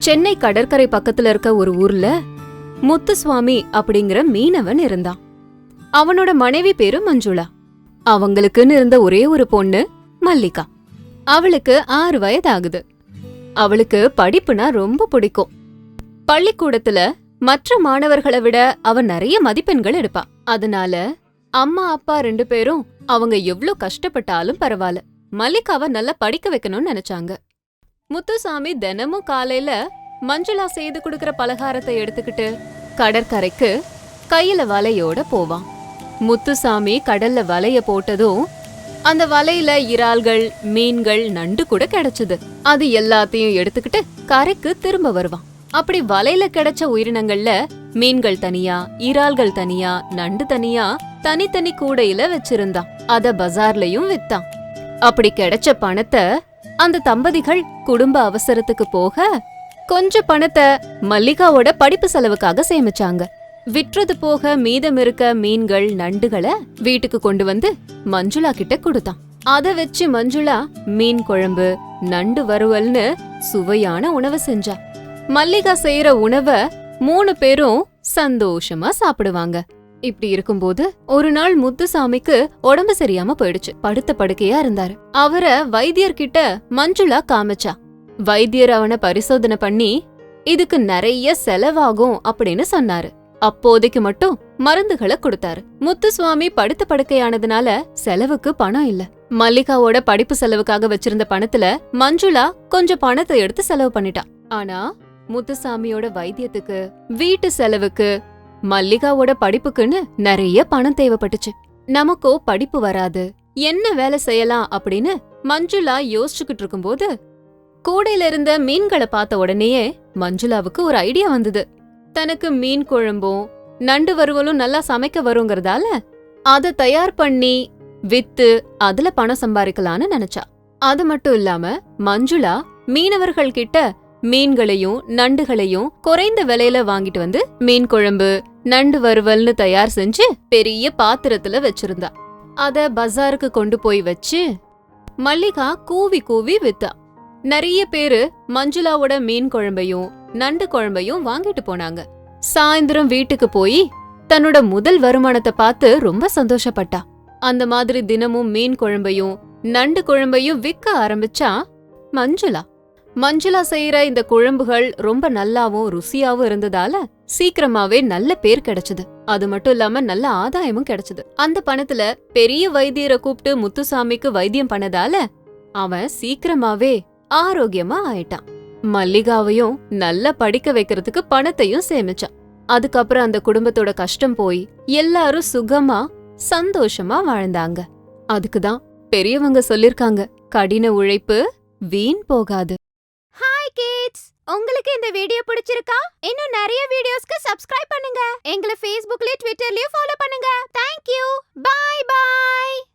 சென்னை கடற்கரை பக்கத்துல இருக்க ஒரு ஊர்ல முத்துசுவாமி அப்படிங்கிற மீனவன் இருந்தான். அவனோட மனைவி பேரு மஞ்சுளா. அவங்களுக்குன்னு இருந்த ஒரே ஒரு பொண்ணு மல்லிகா. அவளுக்கு ஆறு வயது ஆகுது அவளுக்கு படிப்புனா ரொம்ப பிடிக்கும். பள்ளிக்கூடத்துல மற்ற மாணவர்களை விட அவன் நிறைய மதிப்பெண்கள் எடுப்பா. அதனால அம்மா அப்பா ரெண்டு பேரும் அவங்க எவ்வளவு கஷ்டப்பட்டாலும் பரவாயில்ல. மல்லிகாவை நல்லா படிக்க வைக்கணும்னு நினைச்சாங்க. முத்துசாமி தினமும் காலையில மஞ்சளா செய்து கொடுக்கற பலகாரத்தை எடுத்துக்கிட்டு கடற்கரைக்கு கையில வலையோட போவான். முத்துசாமி கடல்ல வலைய போட்டதும் அந்த வலையில இறால்கள் மீன்கள் நண்டு கூட கிடைச்சது. அது எல்லாத்தையும் எடுத்துக்கிட்டு கரைக்கு திரும்ப வருவான். அப்படி வலையில கிடைச்ச உயிரினங்கள்ல மீன்கள் தனியா இறால்கள் தனியா நண்டு தனியா தனித்தனி கூடையில வச்சிருந்தான். அத பஜார்லயும் வித்தான். அப்படி கிடைச்ச பணத்தை அந்த தம்பதிகள் குடும்ப அவசரத்துக்கு போக கொஞ்ச பணத்தை மல்லிகாவோட படிப்பு செலவுக்காக சேமிச்சாங்க. விற்றது போக மீதம் இருக்க மீன்கள் நண்டுகளை வீட்டுக்கு கொண்டு வந்து மஞ்சுளா கிட்ட கொடுத்தான். அத வச்சு மஞ்சுளா மீன் குழம்பு நண்டு வறுவல்னு சுவையான உணவு செஞ்சா. மல்லிகா செய்யற உணவ மூணு பேரும் சந்தோஷமா சாப்பிடுவாங்க. இப்படி இருக்கும்போது ஒரு நாள் முத்துசாமிக்கு உடம்பு சரியாம போயிடுச்சு. படுத்த படுக்கையா இருந்தாரு. அவரை வைத்தியர்கிட்ட மஞ்சுளா காமிச்சா. வைத்தியர் அவனை பரிசோதனை பண்ணி இதுக்கு நிறைய செலவாகும் அப்படின்னு சொன்னாரு. அப்போதைக்கு மட்டும் மருந்துகளை கொடுத்தாரு. முத்துசுவாமி படுத்த படுக்கையானதுனால செலவுக்கு பணம் இல்ல. மல்லிகாவோட படிப்பு செலவுக்காக வச்சிருந்த பணத்துல மஞ்சுளா கொஞ்சம் பணத்தை எடுத்து செலவு பண்ணிட்டான் ஆனா முத்துசாமியோட வைத்தியத்துக்கு வீட்டு செலவுக்கு மல்லிகாவோட படிப்புக்குன்னு நிறைய பணம் தேவைப்பட்டுச்சு. நமக்கோ படிப்பு வராது. என்ன வேலை செய்யலாம் அப்படின்னு மஞ்சுளா யோசிச்சுக்கிட்டு இருக்கும்போது கூடையில இருந்த மீன்களை பார்த்த உடனேயே மஞ்சுளாவுக்கு ஒரு ஐடியா வந்தது. தனக்கு மீன் குழம்பும் நண்டு வறுவலும் நல்லா சமைக்க வருங்கிறதால அத தயார் பண்ணி வித்து அதுல பணம் சம்பாதிக்கலாம்னு நினைச்சா. அது மட்டும் இல்லாம மஞ்சுளா மீனவர்கள் கிட்ட மீன்களையும் நண்டுகளையும் குறைந்த விலையில வாங்கிட்டு வந்து மீன் குழம்பு நண்டு வறுவல்னு தயார் செஞ்சு பெரிய பாத்திரத்துல வச்சிருந்தா. அத பஜாருக்கு கொண்டு போய் வச்சு மல்லிகா கூவி கூவி வித்தா. நிறைய பேரு மஞ்சுளாவோட மீன் குழம்பையும் நண்டு குழம்பையும் வாங்கிட்டு போனாங்க. சாயந்தரம் வீட்டுக்கு போய் தன்னோட முதல் வருமானத்தை பார்த்து ரொம்ப சந்தோஷப்பட்டா. அந்த மாதிரி தினமும் மீன் குழம்பையும் நண்டு குழம்பையும் விற்க ஆரம்பிச்சா மஞ்சுளா. மஞ்சுளா செய்யற இந்த குழம்புகள் ரொம்ப நல்லாவும் ருசியாவும் இருந்ததால சீக்கிரமாவே நல்ல பேர் கிடைச்சது. அது மட்டும் இல்லாம நல்ல ஆதாயமும் கிடைச்சது. அந்த பணத்துல பெரிய வைத்தியரை கூப்பிட்டு முத்துசாமிக்கு வைத்தியம் பண்ணதால அவன் சீக்கிரமாவே ஆரோக்கியமா ஆயிட்டான். மல்லிகாவையும் நல்லா படிக்க வைக்கிறதுக்கு பணத்தையும் சேமிச்சான். அதுக்கப்புறம் அந்த குடும்பத்தோட கஷ்டம் போய் எல்லாரும் சுகமா சந்தோஷமா வாழ்ந்தாங்க. அதுக்குதான் பெரியவங்க சொல்லிருக்காங்க கடின உழைப்பு வீண் போகாது. கிட்ஸ் உங்களுக்கு இந்த வீடியோ பிடிச்சிருக்கா? இன்னும் நிறைய வீடியோஸ்க்கு சப்ஸ்கிரைப் பண்ணுங்க. எங்களை ஃபேஸ்புக்லயும் ட்விட்டர்லயும்